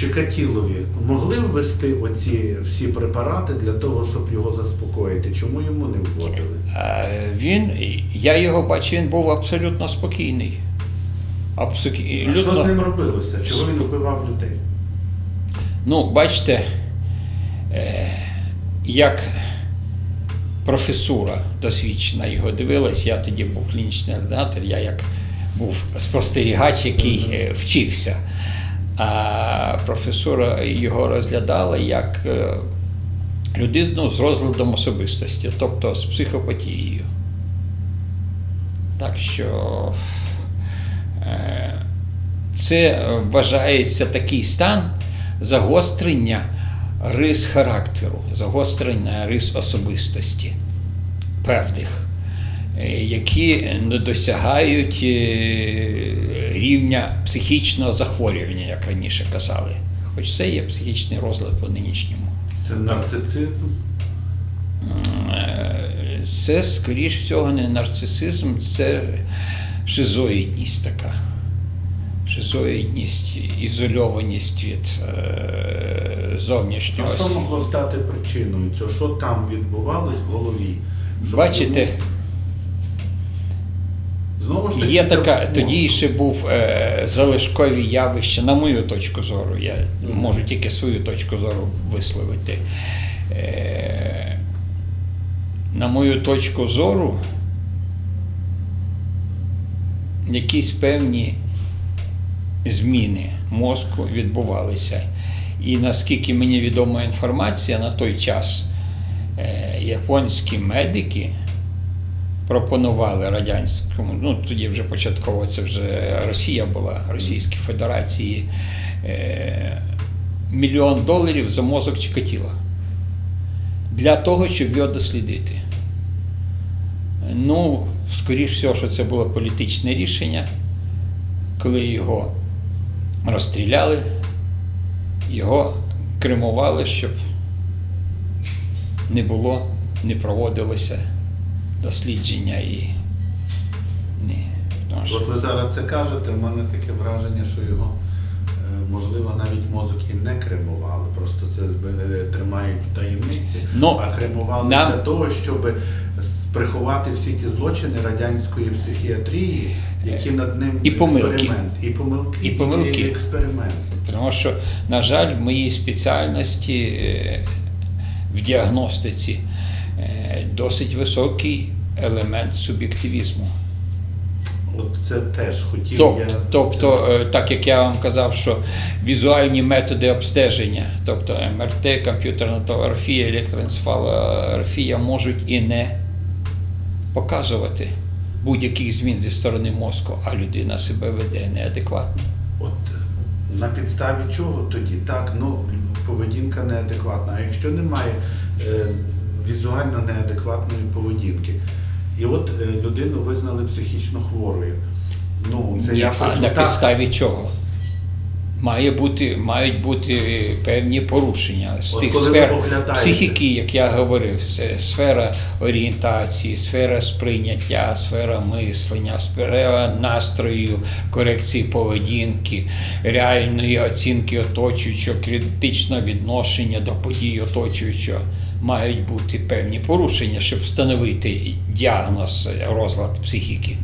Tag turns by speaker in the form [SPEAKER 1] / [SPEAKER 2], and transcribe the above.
[SPEAKER 1] Чикатілові могли ввести оці всі препарати для того, щоб його заспокоїти? Чому йому не вводили?
[SPEAKER 2] Він, я його бачив, він був абсолютно спокійний.
[SPEAKER 1] А що з ним робилося? Чого він вбивав людей?
[SPEAKER 2] Ну, бачите, е, як професура досвідчена його дивилась, я тоді був клінічний ординатор, я як був спостерігач, який е, вчився. А професура його розглядала як е, людину з розладом особистості, тобто з психопатією. Так що е, це вважається такий стан загострення рис характеру, загострення рис особистості певних, які не досягають е, рівня психічного захворювання, як раніше казали. Хоч це є психічний розлад по нинішньому.
[SPEAKER 1] Це нарцисизм?
[SPEAKER 2] Е, Це, скоріш всього, не нарцисизм, це шизоїдність така. Шизоїдність, ізольованість від е,
[SPEAKER 1] А
[SPEAKER 2] зовнішнього.
[SPEAKER 1] що могло стати причиною? Це що там відбувалось в голові? Щоб
[SPEAKER 2] Бачите,
[SPEAKER 1] Знову ж таки,
[SPEAKER 2] є така, тоді ще був е, залишкові явища, на мою точку зору, я можу тільки свою точку зору висловити. Е, на мою точку зору, якісь певні зміни мозку відбувалися. І наскільки мені відома інформація, на той час е, японські медики пропонували радянському, ну тоді вже початково це вже Росія була, Російській Федерації, е, мільйон доларів за мозок Чикатіла для того, щоб його дослідити. Ну, скоріш всього, що це було політичне рішення, коли його розстріляли, його кремували, щоб не було, не проводилося дослідження і ні. Тому що-
[SPEAKER 1] От ви зараз це кажете, в мене таке враження, що його е, можливо навіть мозок і не кремували, просто це тримають в таємниці,
[SPEAKER 2] Ну,
[SPEAKER 1] а кремували
[SPEAKER 2] нам-
[SPEAKER 1] для того, щоб приховати всі ті злочини радянської психіатрії, які над ним
[SPEAKER 2] І помилки.
[SPEAKER 1] експеримент, і помилки,
[SPEAKER 2] І помилки.
[SPEAKER 1] і експеримент.
[SPEAKER 2] Тому що, на жаль, в моїй спеціальності е, в діагностиці досить високий елемент суб'єктивізму.
[SPEAKER 1] От це теж хотів
[SPEAKER 2] Тобто,
[SPEAKER 1] я.
[SPEAKER 2] тобто, е, так як я вам казав, що візуальні методи обстеження, тобто МРТ, комп'ютерна томографія, електроенцефалографія можуть і не показувати будь-яких змін зі сторони мозку, а людина себе веде неадекватно.
[SPEAKER 1] От на підставі чого тоді? Так, ну поведінка неадекватна. А якщо немає е, візуально неадекватної поведінки, і от е, людину визнали психічно хворою. Ну, це
[SPEAKER 2] Ні,
[SPEAKER 1] якось
[SPEAKER 2] а на
[SPEAKER 1] так.
[SPEAKER 2] підставі чого? Має бути, мають бути певні порушення з
[SPEAKER 1] От
[SPEAKER 2] тих сфер психіки, як я говорив, це сфера орієнтації, сфера сприйняття, сфера мислення, сфера настрою, корекції поведінки, реальної оцінки оточуючого, критичного відношення до подій оточуючого. Мають бути певні порушення, щоб встановити діагноз розлад психіки.